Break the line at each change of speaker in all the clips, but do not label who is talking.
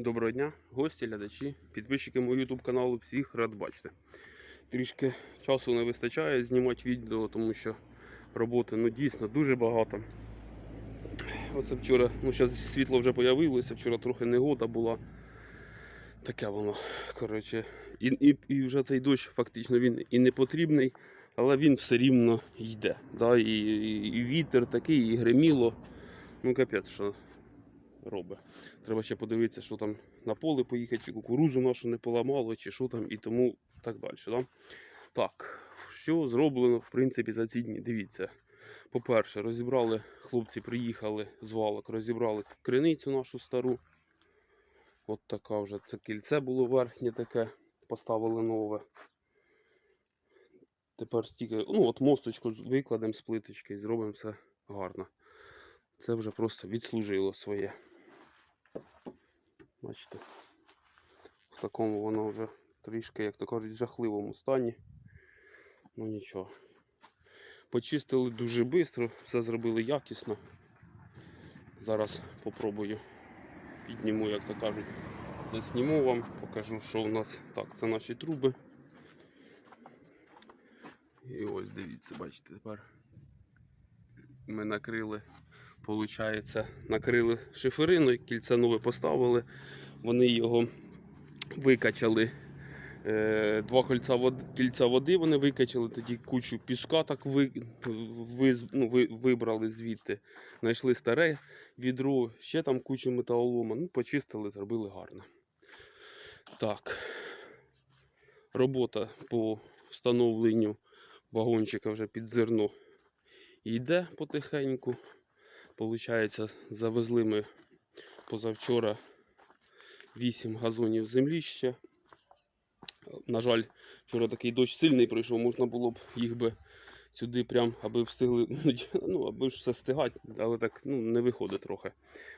Доброго дня, гості, глядачі, підписчики мого YouTube каналу, всіх рад бачити. Трішки часу не вистачає знімати відео, тому що роботи ну, дійсно дуже багато. Оце вчора, ну зараз світло вже з'явилося, вчора трохи негода була. Таке воно. Коротше, і, і, і вже цей дощ фактично він і не потрібний, але він все рівно йде. Да? І, і, і вітер такий, і гриміло. Ну капець, що робить. Треба ще подивитися, що там на поле поїхати, чи кукурузу нашу не поламало, чи що там, і тому так далі. Да? Так, що зроблено в принципі за ці дні? Dивіться. По-перше, розібрали, хлопці приїхали з валок, розібрали криницю нашу стару. От така вже це кільце було верхнє таке, поставили нове. Тепер тільки, ну от мосточку викладемо з плиточки і зробимо все гарно. Це вже просто відслужило своє. Бачите, в такому воно вже трішки, як то кажуть, жахливому стані. Ну нічого. Почистили дуже швидко, все зробили якісно. Зараз попробую підніму, як то кажуть, засніму вам, покажу, що у нас. Так, це наші труби. І ось дивіться, бачите, тепер ми накрили, виходить, накрили шифериною, кільце нове поставили. Вони його викачали. Е, Два кільця води, кільця води вони викачали, тоді кучу піска так ви, ви, ну, ви, вибрали звідти. Знайшли старе відро, ще там кучу металолома. Ну, почистили, зробили гарно. Так. Робота по встановленню вагончика вже під зерно йде потихеньку. Получається, завезли ми позавчора 8 газонів землі ще. На жаль, вчора такий дощ сильний пройшов, можна було б їх би сюди прям, аби встигли, ну, аби ж все стигати, але так ну, не виходить трохи.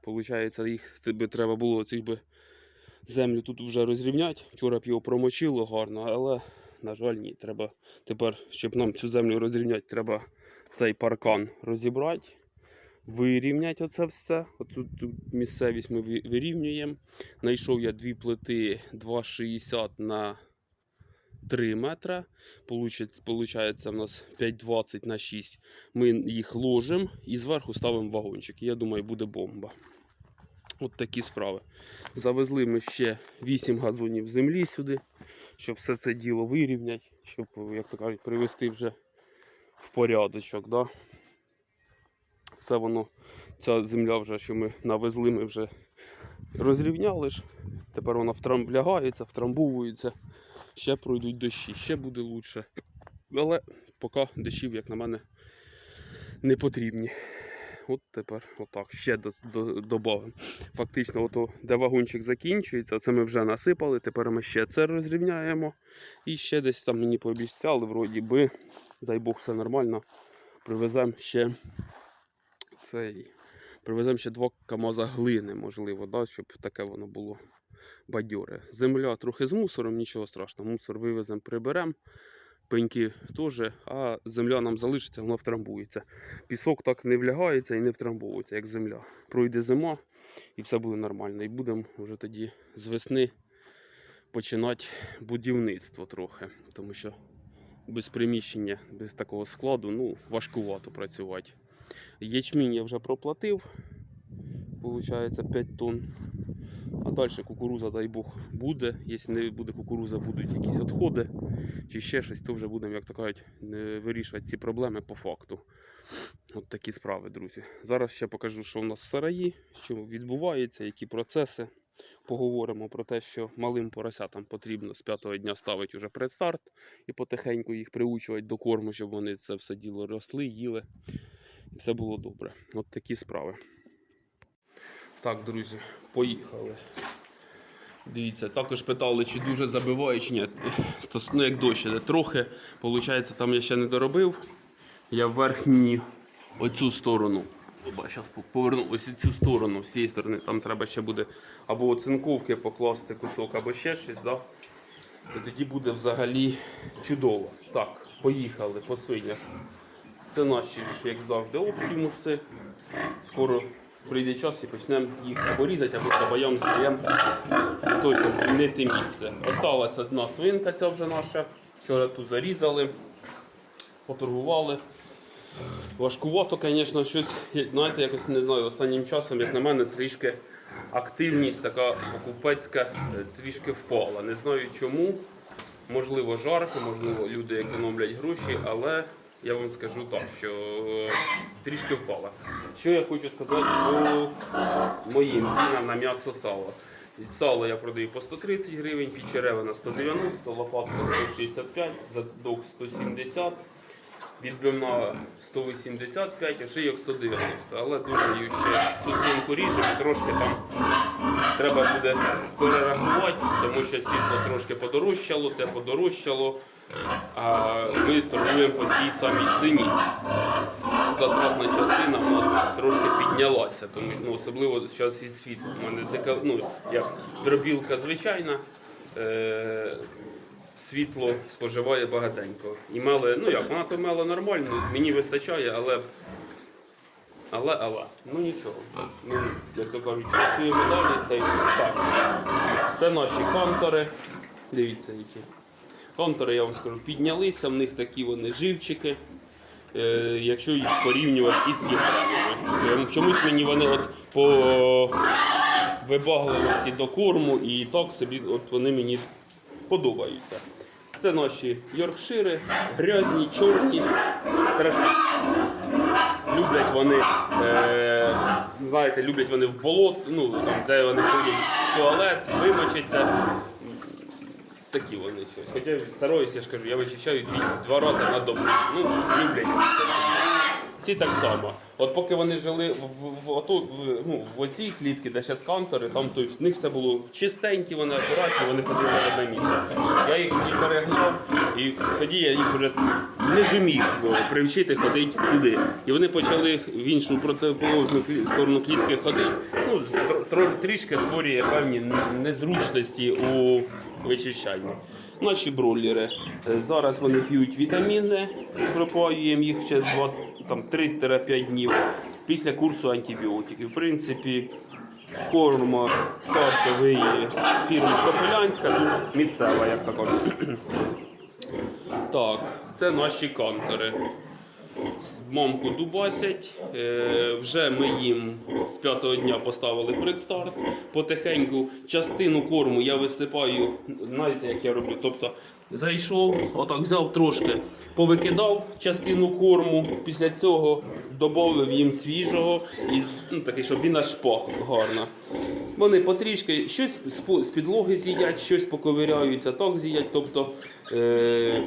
Получається, їх би треба було цих би землю тут вже розрівняти. Вчора б його промочило гарно, але, на жаль, ні. Треба тепер, щоб нам цю землю розрівняти, треба цей паркан розібрати, вирівняти оце все. Оцю цю місцевість ми вирівнюємо. Знайшов я дві плити 2,60 на 3 метра. Получається, в нас 5,20 на 6. Ми їх ложимо і зверху ставимо вагончик. Я думаю, буде бомба. От такі справи. Завезли ми ще 8 газонів землі сюди, щоб все це діло вирівняти, щоб, як то кажуть, привести вже в порядочок. Да? Все воно, ця земля вже, що ми навезли, ми вже розрівняли ж. Тепер вона втрам... лягається, втрамбовується. Ще пройдуть дощі, ще буде краще. Але поки дощів, як на мене, не потрібні. От тепер отак, ще до, до, добавимо. Фактично, ото, де вагончик закінчується, це ми вже насипали. Тепер ми ще це розрівняємо. І ще десь там мені пообіцяли, вроді би, дай Бог, все нормально. Привеземо ще цей. Привеземо ще два КАМАЗа глини, можливо, да, щоб таке воно було бадьоре. Земля трохи з мусором, нічого страшного. Мусор вивеземо, приберемо. Пеньки теж, а земля нам залишиться, вона втрамбується. Пісок так не влягається і не втрамбовується, як земля. Пройде зима і все буде нормально. І будемо вже тоді з весни починати будівництво трохи. Тому що без приміщення, без такого складу, ну, важкувато працювати. Ячмінь я вже проплатив. Получається 5 тонн. А далі кукуруза, дай Бог, буде. Якщо не буде кукуруза, будуть якісь відходи чи ще щось, то вже будемо, як то кажуть, вирішувати ці проблеми по факту. От такі справи, друзі. Зараз ще покажу, що в нас в сараї, що відбувається, які процеси. Поговоримо про те, що малим поросятам потрібно з п'ятого дня ставити вже предстарт і потихеньку їх приучувати до корму, щоб вони це все діло росли, їли. Все було добре. От такі справи. Так, друзі, поїхали. Дивіться, також питали, чи дуже забиває, чи ні. Ну, як дощ іде трохи. Получається, там я ще не доробив. Я верхню оцю сторону. Зараз поверну ось цю сторону, з цієї сторони. Там треба ще буде або оцинковки покласти кусок, або ще щось. Да? І тоді буде взагалі чудово. Так, поїхали по свинях. Це наші ж, як завжди, оптимуси. Скоро прийде час і почнемо їх або різати, або кабаям здаємо точно звільнити місце. Осталась одна свинка, ця вже наша. Вчора ту зарізали, поторгували. Важкувато, звісно, щось, знаєте, якось не знаю, останнім часом, як на мене, трішки активність така покупецька е, трішки впала. Не знаю чому. Можливо, жарко, можливо, люди економлять гроші, але я вам скажу так, що е, трішки впала. Що я хочу сказати по моїм цінам на м'ясо сала. Сало я продаю по 130 гривень, підчеревина 190, лопатка 165, задок 170, відбивна 185, а шийок 190. Але думаю, ще цю свинку ріжемо, трошки там треба буде перерахувати, тому що світло трошки подорожчало, те подорожчало, а ми торгуємо по тій самій ціні. Затратна частина у нас трошки піднялася, тому ну, особливо зараз із світлом. У мене така, ну, як дробілка звичайна. Е- Світло споживає багатенько. І меле, ну як, вона то меле нормально, мені вистачає, але але, але, ну нічого. Ми, як то кажуть, працюємо далі та й так. Це наші кантори. Дивіться, які. Кантори, я вам скажу, піднялися, в них такі вони живчики. Е, якщо їх порівнювати із півтравами. Чомусь мені вони от по вибагливості до корму і так собі от вони мені подобаються. Це наші йоркшири, грязні, чорні, страшні. Люблять вони, е, знаєте, люблять вони в болот, ну там, де вони ходять в туалет, вимочаться. Такі вони щось. Хоча стараюся, я ж кажу, я вичищаю дві, два рази на добу. Ну, люблять. Ці так само. От поки вони жили в, в, в, ото- в, ну, в оцій клітці, де зараз кантори, там то, в них все було чистенькі, вони акуратні, вони ходили в одне місце. Я їх тоді перегнав, і тоді я їх вже не зумів е, привчити ходити туди. І вони почали в іншу протиположну сторону клітки ходити. Ну, тр- тр- трішки створює певні незручності у вичищанні. Наші бройлери. е, Зараз вони п'ють вітаміни, пропаюємо їх ще 3-5 днів після курсу антибіотиків. В принципі, корм стартовий фірми Копилянська, тут місцева, як кажуть. Так, це наші кантори. Мамку дубасять. Е, вже ми їм з п'ятого дня поставили предстарт. Потихеньку частину корму я висипаю, знаєте, як я роблю. Тобто зайшов, отак взяв трошки, повикидав частину корму. Після цього додав їм свіжого, із, ну, такий, щоб він аж пах гарно. Вони потрішки щось з підлоги з'їдять, щось поковиряються, так з'їдять. Тобто е,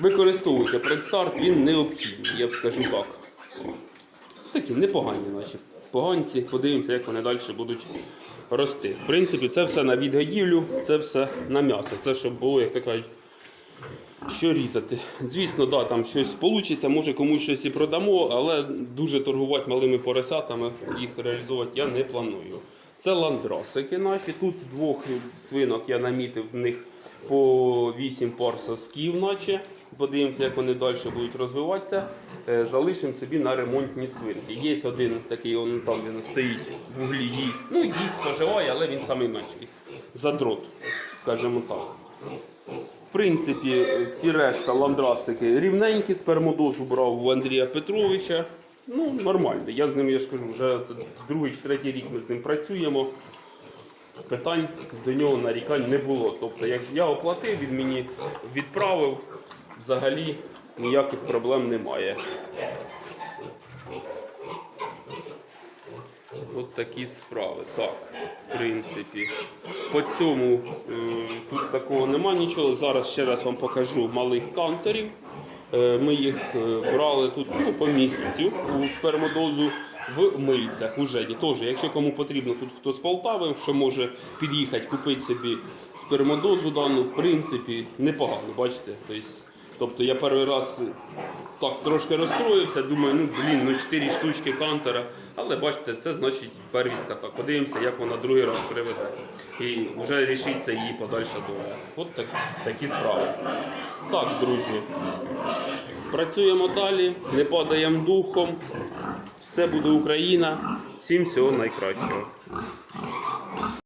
використовуйте предстарт, він необхідний, я б скажу так. Такі непогані наші поганці. Подивимося, як вони далі будуть рости. В принципі, це все на відгодівлю, це все на м'ясо. Це щоб було, як кажуть, що різати. Звісно, да, там щось вийде, може комусь щось і продамо, але дуже торгувати малими поросятами, їх реалізовувати я не планую. Це ландросики наші. Тут двох свинок я намітив в них по 8 пар сосків, наче. Подивимося, як вони далі будуть розвиватися. Е, Залишимо собі на ремонтні свинки. Є один такий, он там він стоїть в углі їсть. Ну, їсть споживає, але він самий менший. Задрот, скажімо так. В принципі, всі решта ландрасики рівненькі, спермодозу брав у Андрія Петровича. Ну, нормально. Я з ним, я ж кажу, вже це другий третій рік ми з ним працюємо. Питань до нього нарікань не було. Тобто, як я оплатив, він мені відправив, взагалі ніяких проблем немає. От такі справи. Так, в принципі. По цьому е, тут такого нема нічого. Зараз ще раз вам покажу малих кантерів. Е, ми їх е, брали тут ну, по місцю у спермодозу в мильцях у Жені. Теж, якщо кому потрібно, тут хто з Полтави, що може під'їхати, купити собі спермодозу дану, в принципі, непогано, бачите. Тобто, тобто я перший раз так трошки розстроївся, думаю, ну блін, ну 4 штучки кантера. Але бачите, це значить первістка. Так, подивимося, як вона другий раз приведе. І вже рішиться її подальша доля. От так, такі справи. Так, друзі. Працюємо далі, не падаємо духом. Все буде Україна. Всім всього найкращого.